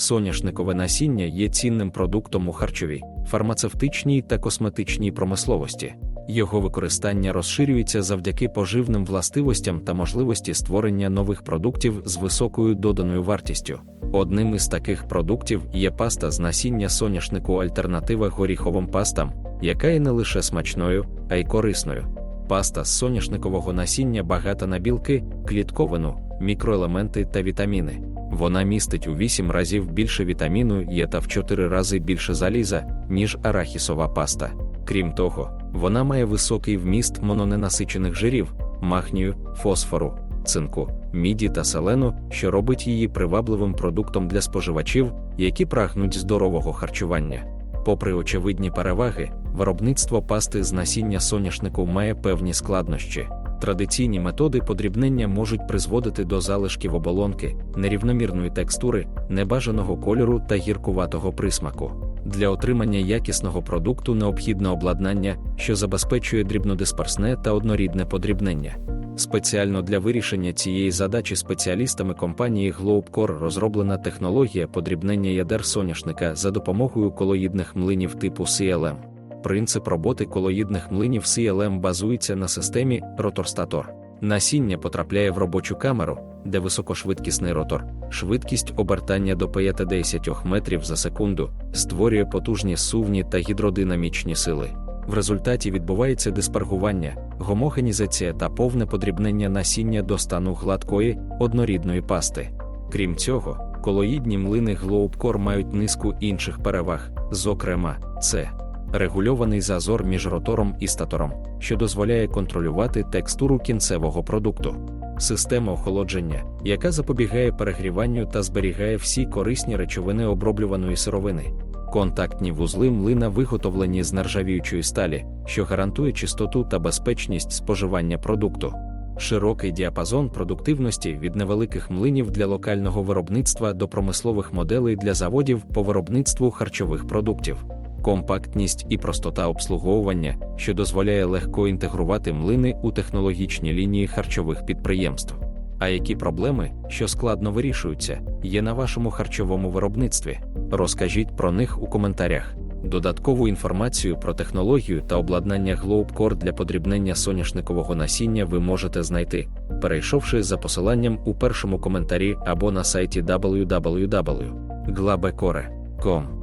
Соняшникове насіння є цінним продуктом у харчовій, фармацевтичній та косметичній промисловості. Його використання розширюється завдяки поживним властивостям та можливості створення нових продуктів з високою доданою вартістю. Одним із таких продуктів є паста з насіння соняшнику альтернатива горіховим пастам, яка є не лише смачною, а й корисною. Паста з соняшникового насіння багата на білки, клітковину, мікроелементи та вітаміни. Вона містить у 8 разів більше вітаміну Є та в 4 рази більше заліза, ніж арахісова паста. Крім того, вона має високий вміст мононенасичених жирів, магнію, фосфору, цинку, міді та селену, що робить її привабливим продуктом для споживачів, які прагнуть здорового харчування. Попри очевидні переваги, виробництво пасти з насіння соняшнику має певні складнощі. Традиційні методи подрібнення можуть призводити до залишків оболонки, нерівномірної текстури, небажаного кольору та гіркуватого присмаку. Для отримання якісного продукту необхідне обладнання, що забезпечує дрібнодисперсне та однорідне подрібнення. Спеціально для вирішення цієї задачі спеціалістами компанії Globcore розроблена технологія подрібнення ядер соняшника за допомогою колоїдних млинів типу CLM. Принцип роботи колоїдних млинів CLM базується на системі ротор-статор. Насіння потрапляє в робочу камеру, де високошвидкісний ротор, швидкість обертання до 50 метрів за секунду, створює потужні сувні та гідродинамічні сили. В результаті відбувається диспергування, гомогенізація та повне подрібнення насіння до стану гладкої, однорідної пасти. Крім цього, колоїдні млини Globcore мають низку інших переваг, зокрема, це регульований зазор між ротором і статором, що дозволяє контролювати текстуру кінцевого продукту, система охолодження, яка запобігає перегріванню та зберігає всі корисні речовини оброблюваної сировини. Контактні вузли млина виготовлені з нержавіючої сталі, що гарантує чистоту та безпечність споживання продукту. Широкий діапазон продуктивності від невеликих млинів для локального виробництва до промислових моделей для заводів по виробництву харчових продуктів, компактність і простота обслуговування, що дозволяє легко інтегрувати млини у технологічні лінії харчових підприємств. А які проблеми, що складно вирішуються, є на вашому харчовому виробництві? Розкажіть про них у коментарях. Додаткову інформацію про технологію та обладнання Globcore для подрібнення соняшникового насіння ви можете знайти, перейшовши за посиланням у першому коментарі або на сайті www.glabecore.com.